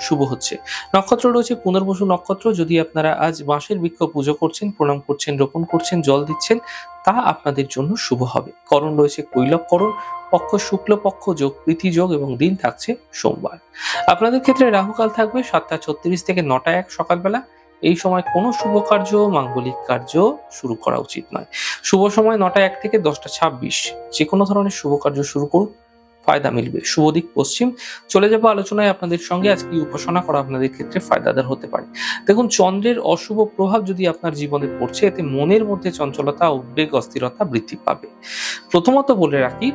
শুভ হচ্ছে। নক্ষত্র রয়েছে পুনর্বসু নক্ষত্র। যদি আপনারা আজ বাঁশের বৃক্ষ পুজো করছেন, প্রণাম করছেন, রোপণ করছেন, জল দিচ্ছেন, তা আপনাদের জন্য শুভ হবে। করণ রয়েছে কৈলব করণ, পক্ষ শুক্লপক্ষ, যোগ প্রীতি যোগ এবং দিন থাকছে সোমবার। আপনাদের ক্ষেত্রে রাহুকাল থাকবে সাতটা ছত্রিশ থেকে নটা এক সকালবেলা। এই সময় কোনো শুভ কার্য, মাঙ্গলিক কার্য শুরু করা উচিত নয়। শুভ সময় নটা এক থেকে দশটা ছাব্বিশ। যে কোনো ধরনের শুভ কার্য শুরু করুন। ফায়দা মিলবে। শুভ দিক, পশ্চিম। চলে যাব আলোচনায় আপনাদের সঙ্গে। আজকে উপাসনা করা আপনাদের ক্ষেত্রে ফায়দাদার হতে পারে। দেখুন, চন্দ্রের অশুভ প্রভাব যদি আপনার জীবনে পড়ছে, এতে মনের মধ্যে চঞ্চলতা, উদ্বেগ, অস্থিরতা বৃদ্ধি পাবে। প্রথমত বলে রাখি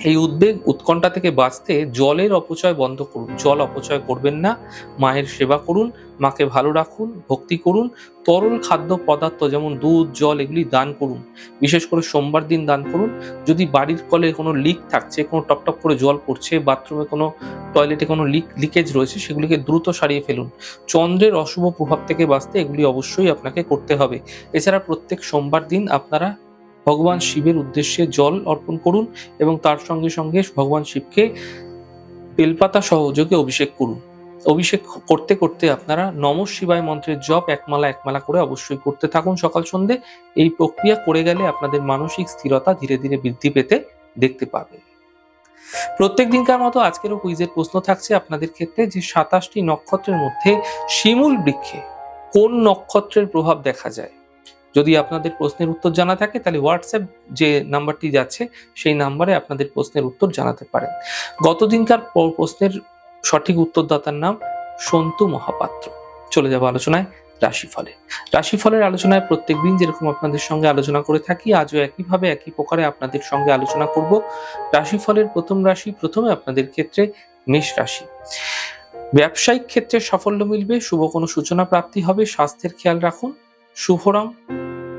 এই উদ্বেগ উৎকণ্ঠা থেকে বাঁচতে জলের অপচয় বন্ধ করুন, জল অপচয় করবেন না। মায়ের সেবা করুন, মাকে ভালো রাখুন, ভক্তি করুন, তরল খাদ্য পদার্থ যেমন দুধ, জল এগুলি দান করুন। বিশেষ করে সোমবার দিন দান করুন। যদি বাড়ির কলে কোনো লিক থাকছে, কোনো টপটপ করে জল পড়ছে, বাথরুমে কোনো, টয়লেটে কোনো লিক, লিকেজ রয়েছে, সেগুলিকে দ্রুত সারিয়ে ফেলুন। চন্দ্রের অশুভ প্রভাব থেকে বাঁচতে এগুলি অবশ্যই আপনাকে করতে হবে। এছাড়া প্রত্যেক সোমবার দিন আপনারা ভগবান শিবের উদ্দেশ্যে জল অর্পণ করুন এবং তার সঙ্গে সঙ্গে ভগবান শিবকে বেলপাতা সহযোগে অভিষেক করুন। অভিষেক করতে করতে আপনারা নম শিবায় মন্ত্রের জপ একমালা একমালা করে অবশ্যই করতে থাকুন সকাল সন্ধে। এই প্রক্রিয়া করে গেলে আপনাদের মানসিক স্থিরতা ধীরে ধীরে বৃদ্ধি পেতে দেখতে পাবেন। প্রত্যেক দিনকার মতো আজকেরও কুইজের প্রশ্ন থাকছে আপনাদের ক্ষেত্রে যে সাতাশটি নক্ষত্রের মধ্যে শিমুল বৃক্ষে কোন নক্ষত্রের প্রভাব দেখা যায়? যদি আপনাদের প্রশ্নের উত্তর জানা থাকে, তাহলে হোয়াটসঅ্যাপ যে নাম্বারটি যাচ্ছে, সেই নাম্বারে আপনাদের প্রশ্নের উত্তর জানাতে পারেন। গত দিনকার প্রশ্নের সঠিক উত্তরদাতার নাম সন্তু মহাপাত্র। চলে যাব আলোচনায় রাশিফলে। রাশিফলের আলোচনায় প্রত্যেক দিন যেরকম আপনাদের সঙ্গে আলোচনা করে থাকি, আজও একইভাবে একই প্রকারে আপনাদের সঙ্গে আলোচনা করব। রাশিফলের প্রথম রাশি, প্রথমে আপনাদের ক্ষেত্রে মেষ রাশি। ব্যবসায়িক ক্ষেত্রে সাফল্য মিলবে, শুভ কোনো সূচনা প্রাপ্তি হবে, স্বাস্থ্যের খেয়াল রাখুন, শুভ রং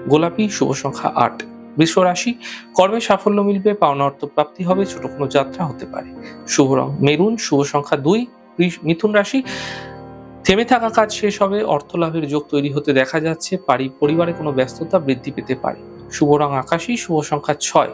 গোলাপি, শুভ সংখ্যা আট। বৃষ রাশি কর্মে সাফল্য মিলবে, পাওনা অর্থ প্রাপ্তি হবে, ছোট কোনো যাত্রা হতে পারে। শুভ রং, মেরুন, শুভ সংখ্যা দুই। মিথুন রাশি, থেমে থাকা কাজ শেষ হবে, অর্থ লাভের যোগ তৈরি হতে দেখা যাচ্ছে, পারি পরিবারে কোনো ব্যস্ততা বৃদ্ধি পেতে পারে। শুভ রং আকাশী, শুভ সংখ্যা ছয়।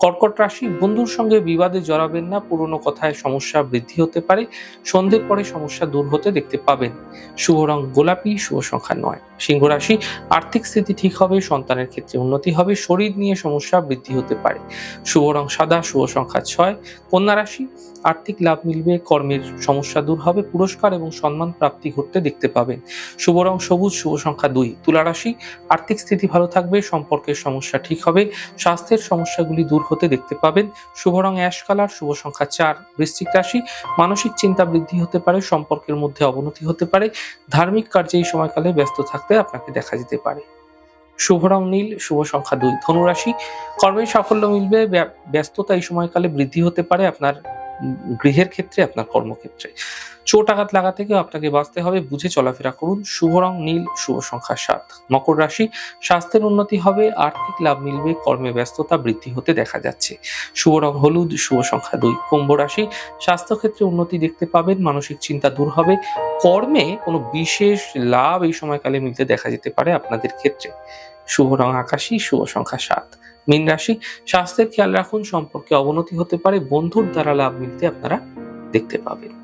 কর্কট রাশি বন্ধুর সঙ্গে বিবাদে জড়াবেন না, পুরনো কথায় সমস্যা বৃদ্ধি হতে পারে, সন্ধ্যের পরে সমস্যা দূর হতে দেখতে পাবেন। শুভ রং গোলাপি, শুভ সংখ্যা নয়। সিংহ রাশি, আর্থিক স্থিতি ঠিক হবে, সন্তানের ক্ষেত্রে উন্নতি হবে, শরীর নিয়ে সমস্যা বৃদ্ধি হতে পারে। শুভ রং সাদা, শুভ সংখ্যা ছয়। কন্যা রাশি, আর্থিক লাভ মিলবে, কর্মের সমস্যা দূর হবে, পুরস্কার এবং সম্মান প্রাপ্তি ঘটতে দেখতে পাবেন। শুভ রং সবুজ, শুভ সংখ্যা দুই। তুলা রাশি, আর্থিক স্থিতি ভালো থাকবে, সম্পর্কের সমস্যা ঠিক হবে, স্বাস্থ্যের সমস্যাগুলি দূর হতে দেখতে পাবেন। শুভ রং অ্যাশ কালার, শুভ সংখ্যা চার বৃশ্চিক রাশি। মানসিক চিন্তা বৃদ্ধি হতে পারে, সম্পর্কের মধ্যে অবনতি হতে পারে। ধার্মিক কার্যে এই সময়কালে ব্যস্ত থাকতে আপনাকে দেখা যেতে পারে। শুভ রং নীল, শুভ সংখ্যা দুই ধনুরাশি। কর্মের সাফল্য মিলবে, ব্য- ব্যস্ততা এই সময়কালে বৃদ্ধি হতে পারে আপনার গৃহের ক্ষেত্রে, আপনার কর্মক্ষেত্রে। চোট আঘাত লাগা থেকে আপনাকে বাঁচতে হবে। বুঝে চলাফেরা করুন। শুভ রং, নীল, শুভ সংখ্যা সাত। মকর রাশি, স্বাস্থ্যের উন্নতি হবে, আর্থিক লাভ মিলবে, কর্মে ব্যস্ততা বৃদ্ধি হতে দেখা যাচ্ছে। শুভ রং হলুদ, শুভ সংখ্যা দুই। কুম্ভ রাশি, স্বাস্থ্যক্ষেত্রে উন্নতি দেখতে পাবেন, মানসিক চিন্তা দূর হবে। কর্মে কোনো বিশেষ লাভ এই সময়কালে মিলতে দেখা যেতে পারে আপনাদের ক্ষেত্রে। শুভ রং আকাশী, শুভ সংখ্যা সাত। মীন রাশি, স্বাস্থ্যের খেয়াল রাখুন, সম্পর্কে অবনতি হতে পারে, বন্ধুর দ্বারা লাভ মিলতে আপনারা দেখতে পাবেন।